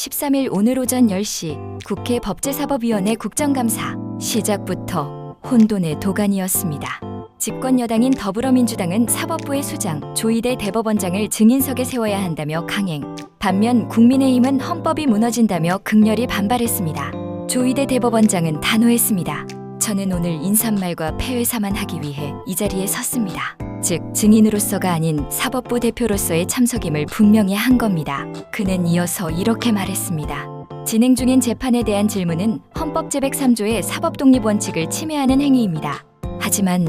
13일 오늘 오전 10시 국회 법제사법위원회 국정감사 시작부터 혼돈의 도가니였습니다. 집권 여당인 더불어민주당은 사법부의 수장 조희대 대법원장을 증인석에 세워야 한다며 강행. 반면 국민의힘은 헌법이 무너진다며 극렬히 반발했습니다. 조희대 대법원장은 단호했습니다. 저는 오늘 인사말과 폐회사만 하기 위해 이 자리에 섰습니다. 즉 증인으로서가 아닌 사법부 대표로서의 참석임을 분명히 한 겁니다. 그는 이어서 이렇게 말했습니다. 진행 중인 재판에 대한 질문은 헌법 제103조의 사법 독립 원칙을 침해하는 행위입니다. 하지만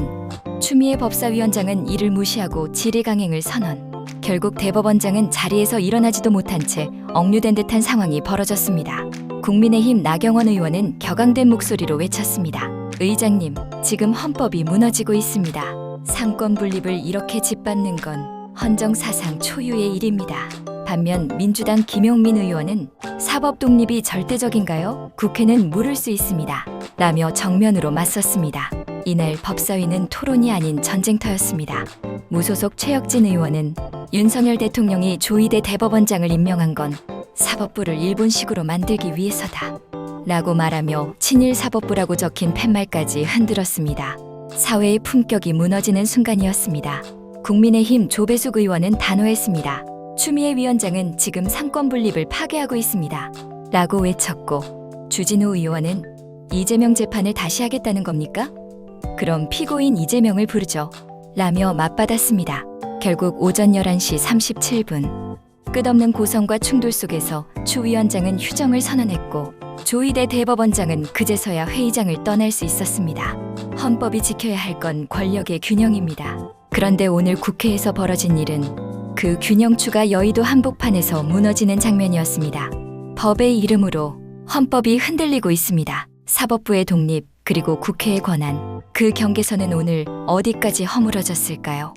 추미애 법사위원장은 이를 무시하고 질의 강행을 선언. 결국 대법원장은 자리에서 일어나지도 못한 채 억류된 듯한 상황이 벌어졌습니다. 국민의힘 나경원 의원은 격앙된 목소리로 외쳤습니다. 의장님, 지금 헌법이 무너지고 있습니다. 상권 분립을 이렇게 짓밟는 건 헌정 사상 초유의 일입니다. 반면 민주당 김용민 의원은 사법 독립이 절대적인가요? 국회는 물을 수 있습니다. 라며 정면으로 맞섰습니다. 이날 법사위는 토론이 아닌 전쟁터였습니다. 무소속 최혁진 의원은 윤석열 대통령이 조희대 대법원장을 임명한 건 사법부를 일본식으로 만들기 위해서다. 라고 말하며 친일 사법부라고 적힌 팻말까지 흔들었습니다. 사회의 품격이 무너지는 순간이었습니다. 국민의힘 조배숙 의원은 단호했습니다. 추미애 위원장은 지금 상권 분립을 파괴하고 있습니다. 라고 외쳤고 주진우 의원은 이재명 재판을 다시 하겠다는 겁니까? 그럼 피고인 이재명을 부르죠. 라며 맞받았습니다. 결국 오전 11시 37분 끝없는 고성과 충돌 속에서 추 위원장은 휴정을 선언했고 조희대 대법원장은 그제서야 회의장을 떠날 수 있었습니다. 헌법이 지켜야 할 건 권력의 균형입니다. 그런데 오늘 국회에서 벌어진 일은 그 균형추가 여의도 한복판에서 무너지는 장면이었습니다. 법의 이름으로 헌법이 흔들리고 있습니다. 사법부의 독립 그리고 국회의 권한 그 경계선은 오늘 어디까지 허물어졌을까요?